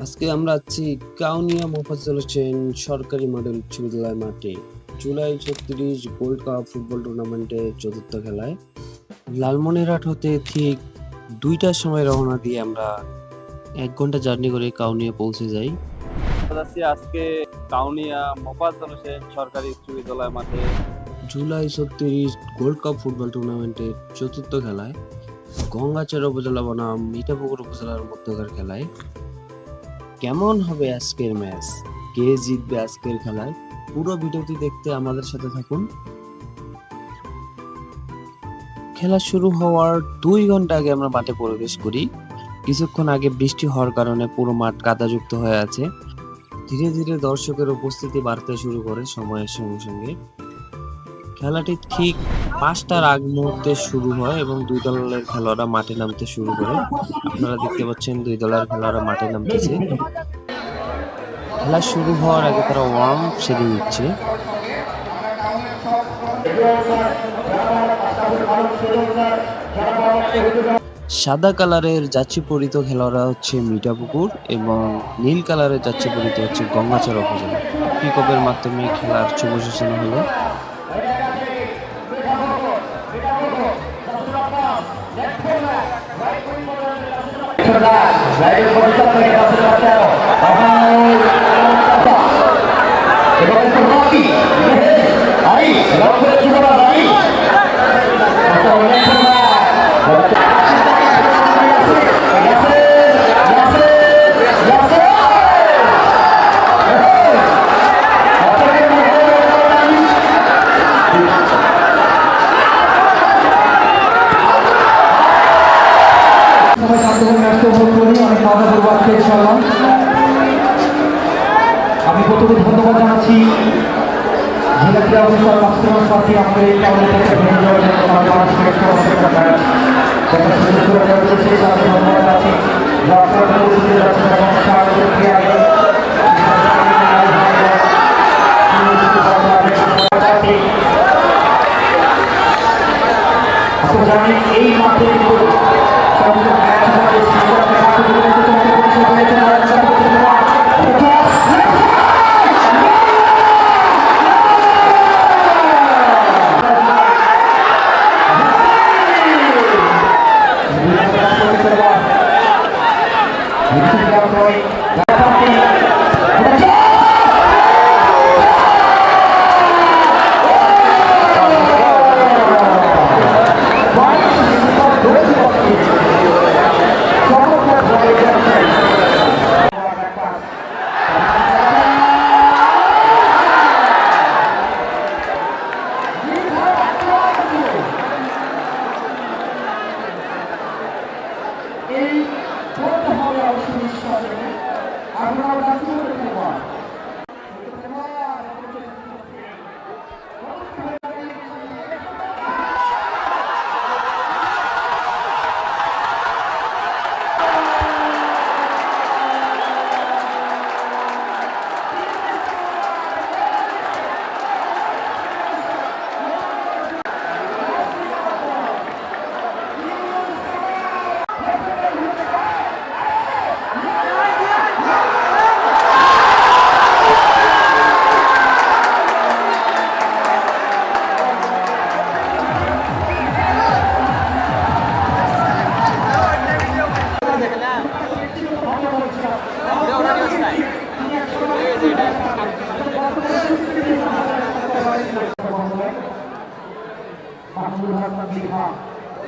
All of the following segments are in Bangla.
আজকে আমরা আছি কাউনিয়া মোফাজ্জল হোসেন সরকারি মডেল উচ্চ বিদ্যালয় মাঠে। জুলাই ছত্রিশ গোল্ড কাপ ফুটবল টুর্নামেন্টের চতুর্থ খেলায়। লালমনিরহাট হতে ঠিক দুইটার সময় রওনা দিয়ে আমরা এক ঘণ্টা জার্নি করে কাউনিয়া পৌঁছে যাই। আজকে কাউনিয়া মোফাজ্জল হোসেন সরকারি উচ্চ বিদ্যালয় মাঠে। জুলাই ছত্রিশ গোল্ড কাপ ফুটবল টুর্নামেন্টের চতুর্থ খেলায় গঙ্গাচর উপজেলা বনাম মিঠাপুকুর উপজেলার মধ্যকার খেলায় কেমন হবে আজকের ম্যাচ? কে জিতবে আজকের খেলায়? পুরো ভিডিওটি দেখতে আমাদের সাথে থাকুন। খেলা শুরু হওয়ার দুই ঘণ্টা আগে আমরা মাঠে প্রবেশ করি। কিছুক্ষণ আগে বৃষ্টি হওয়ার কারণে পুরো মাঠ কাদাযুক্ত হয়ে আছে। ধীরে ধীরে দর্শকের উপস্থিতি বাড়তে শুরু করে সময়ের সঙ্গে সঙ্গে। খেলাটি ঠিক পাঁচটার আগ মুহূর্তে শুরু হয় এবং দুই দলের খেলোয়াড়রা মাঠে নামতে শুরু করে। আপনারা দেখতে পাচ্ছেন দুই দলের খেলোয়াড়রা মাঠে নামতেছে। খেলা শুরু হওয়ার আগে তারা ওয়ার্ম সেরে নিচ্ছে। সাদা কালারের যাচ্ছি পরিত খেলোয়াড়রা হচ্ছে মিঠাপুকুর এবং নীল কালারের যাচ্ছি পরিত হচ্ছে গঙ্গাচর উপজেলা। পিকপের মাধ্যমে খেলার শুভ সূচনা হলো। সবাই ক্রীড়া অফিসার মাস্টার সাথী আমাদের এই কারণে থেকে তার মানসিক একটা অসুবিধা ম্যাচ সেটা সুযোগ করে সেই সাথে ধন্যবাদ আছি যারা উপস্থিত আছেন এবং সাহায্য ক্রিয়ায় এই Gracias.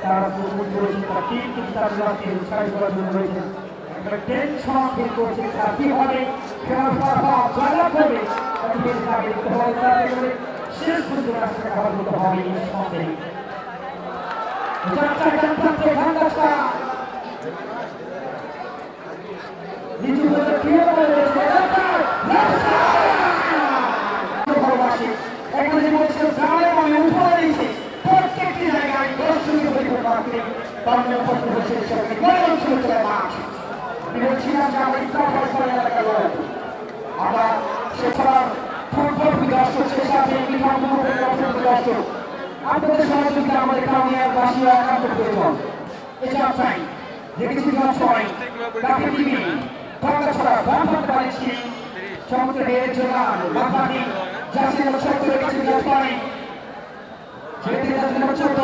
তারা প্রস্তুত করেছেন তারা তিন তিন তারুণাকে উৎসাহিত করার জন্য রয়েছেন। একটা টেনশন ফিল করছে তারা কীভাবে জয়লাভ করবে। করে শেষ পর্যন্ত রাস্তাটা খাবার করতে হবে এই সন্দেহে যাত্রা গণতন্ত্র ভাঙ্গাচা নিচু হতে ক্লিয়ার করে রয়েছে ভালোবাসে একটা যে বলছে গায়ে সাথে কর্মের প্রতিবেশীর সাথে গরিব ছেলে মাঠ বলছিলাম যে আমরা ইসলাম ফসল এলাকার লড়াই আবার সেছাড়া ফুটবল দর্শক সে সাথে দর্শক আপনাদের সহযোগিতা আমাদের কামিয়ার বাসিয়া একান্ত প্রয়োজন এটা চাই দেখেছি সবাই কাকে দিবি কথা ছাড়া বারবার পারেছি চমকের জোগান চক্র কাছে পানি যেতে যাচ্ছে চোদ্দ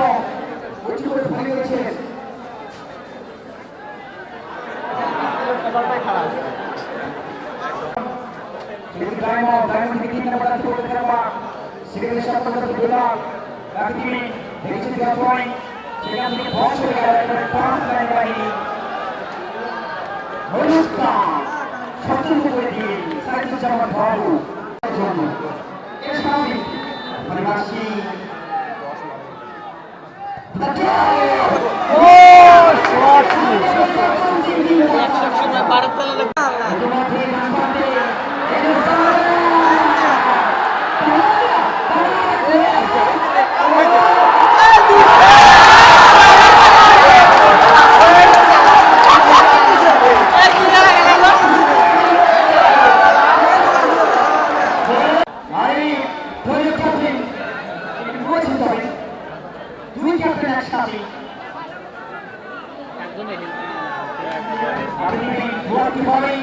উঁচু করে ভাঙিয়েছেন সচল করে দিয়ে সাইজ জামান বাবু এর স্বাভাবিক পরিবাসী সময় বাড়াতে প্রতিভাবেই